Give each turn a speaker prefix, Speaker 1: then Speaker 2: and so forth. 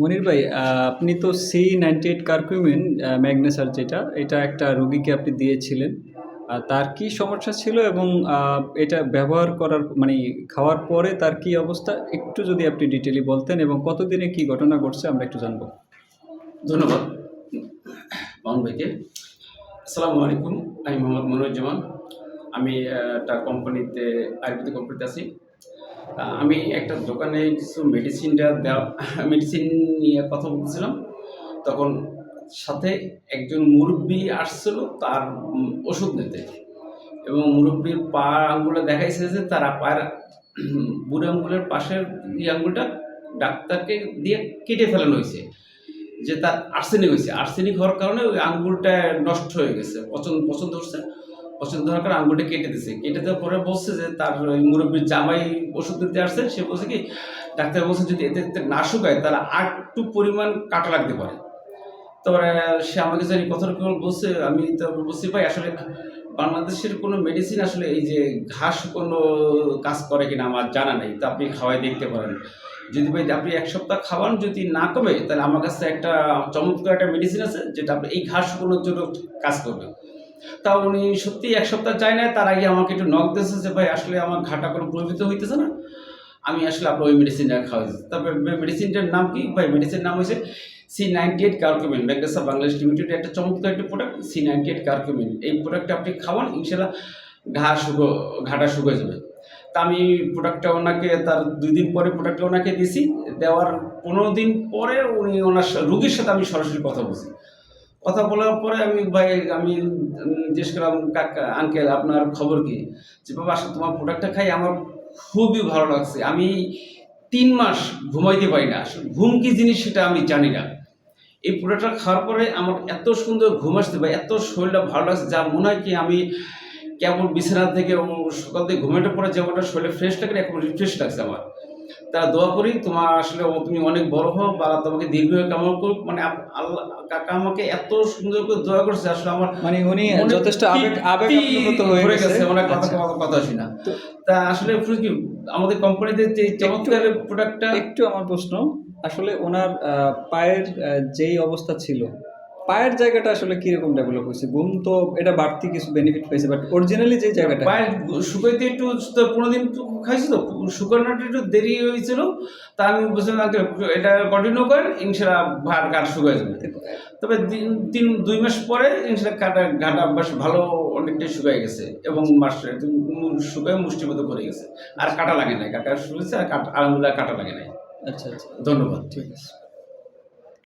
Speaker 1: মনির ভাই আপনি তো সি নাইনটি এইট কার্কুমিন ম্যাগনেসার যেটা, এটা একটা রোগীকে আপনি দিয়েছিলেন। তার কি সমস্যা ছিল এবং এটা ব্যবহার করার মানে খাওয়ার পরে তার কি অবস্থা? একটু যদি আপনি ডিটেলি বলতেন এবং কতদিনে কি ঘটনা ঘটছে আমরা একটু জানব।
Speaker 2: ধন্যবাদ। মামুন ভাইকে। আসসালামু আলাইকুম। আমি মোহাম্মদ মনিরুজ্জামান আমি একটা কোম্পানিতে আয়ুর্বেদিক কোম্পানিতে আছি। আমি একটা দোকানে কিছু মেডিসিনটা দেওয়া মেডিসিন নিয়ে কথা বলছিলাম তখন সাথে একজন মুরব্বী আসছিল, তার ওষুধ নিতে। এবং মুরব্বীর পা আঙ্গুলে দেখাইছে যে তারা পায়ের, বুড়ো আঙ্গুলের পাশের এই আঙ্গুলটা ডাক্তারকে দিয়ে কেটে ফেলানো হয়েছে। যে তার আর্সেনিক হয়েছে। আর্সেনিক হওয়ার কারণে ওই আঙ্গুলটা নষ্ট হয়ে গেছে। পছন্দ পছন্দ হচ্ছে পছন্দ হওয়ার কারণে আঙ্গুলটা কেটে দিছে। কেটে দেওয়ার পরে বলছে যে তার মুরব্বীর জামাই ওষুধ দিতে আসছে, সে বলছে কি, ডাক্তার বলছে যদি এতে না শুকায় তাহলে আর একটু পরিমাণ কাটা লাগতে পারে। তারপরে সে আমাকে জানি কথাটা কেবল বলছে, আমি তো বলছি, ভাই, আসলে বাংলাদেশের কোনো মেডিসিন আসলে এই যে ঘাস কোনো কাজ করে কিনা আমার জানা নেই, তো আপনি খাওয়াই দেখতে পারেন। যদি ভাই আপনি এক সপ্তাহ খাওয়ান, যদি না কমে, তাহলে আমার কাছে একটা চমৎকার একটা মেডিসিন আছে, যেটা আপনি এই ঘাস ঘাসগুলোর জন্য কাজ করবে তা উনি সত্যি এক সপ্তাহ চায় না তার আগে আমাকে একটু নক দিয়েছে যে, ভাই, আসলে আমার ঘাটা কোনো প্রভাবিত হইতেছে না। আমি আসলে আপনার ওই মেডিসিনটা খাওয়াইছি তারপরে মেডিসিনটার নাম কি? ভাই মেডিসিনের নাম হয়েছে সি নাইনটি এইট কার্কুমিন ম্যাগনেসা বাংলাদেশ লিমিটেড একটা চমৎকার একটা product C ninety eight curcumin এই প্রোডাক্টটা আপনি খাওয়ান ইনশাল্লাহ ঘা শুকো, ঘাটা শুকিয়ে যাবে। তা আমি প্রোডাক্টটা ওনাকে, তার দুই দিন পরে প্রোডাক্টটা ওনাকে দিছি। দেওয়ার পনেরো দিন পরে উনি ওনার রুগীর সাথে আমি সরাসরি কথা বলছি। কথা বলার পরে আমি ভাই, আমি জিজ্ঞেস করলাম, কাকা আঙ্কেল আপনার খবর কি? যে, বাবা, আসলে তোমার প্রোডাক্টটা খাই আমার খুবই ভালো লাগছে। আমি তিন মাস ঘুমাইতে পারি না। আসলে ঘুম কি জিনিস সেটা আমি জানি না। এই প্রোডাক্টটা খাওয়ার পরে আমার এত সুন্দর ঘুম আসতে বা এত শরীরটা ভালো লাগছে, যা মনে হয় কি আমি কেমন বিছানা থেকে সকাল থেকে ঘুমেটা পরে যেমনটা শরীরে ফ্রেশ লাগে এখন রিফ্রেশ লাগছে আমার। তা দোয়া করি তোমার আসলে তুমি অনেক বড় হও বা তোমাকে দীর্ঘ কেমন করুক। মানে আল্লাহ কাকা আমাকে এত সুন্দর করে দোয়া করছে আসলে আমার
Speaker 1: মানে উনি যথেষ্ট আবেগ আবেগ হয়ে গেছে।
Speaker 2: অনেক কথা
Speaker 1: আচ্ছা।
Speaker 2: কথা- আসি না।
Speaker 1: তা
Speaker 2: আসলে কি আমাদের কোম্পানিতে যে চমৎকার প্রোডাক্টটা
Speaker 1: একটু আমার প্রশ্ন আসলে ওনার আহ, পায়ের যেই অবস্থা ছিল পায়ের জায়গাটা আসলে কীরকম ডেভেলপ হয়েছে? ঘুম তো এটা বাড়তি কিছু বেনিফিট পাইছে বাট অরিজিনালি যে জায়গাটা?
Speaker 2: পায়ের শুকাইতে একটু পনেরো দিন খাইছি তো শুকানোটা একটু দেরি হয়েছিল। তা আমি বলছিলাম "আঙ্কেল, এটা কন্টিনিউ করেন ইনশাল্লাহ ভার কাঠ শুকাই যাবে। তবে তিন দুই মাস পরে ইনশাল্লাহ কাটা ঘাটা বেশ ভালো অনেকটাই শুকাই গেছে এবং মাস শুকায় মুষ্টির মতো করে গেছে। আর কাটা লাগে নাই কাটা শুয়েছে আর কাটা আঙুলে আর কাটা লাগে নাই।
Speaker 1: আচ্ছা আচ্ছা।
Speaker 2: ধন্যবাদ।
Speaker 1: ঠিক আছে।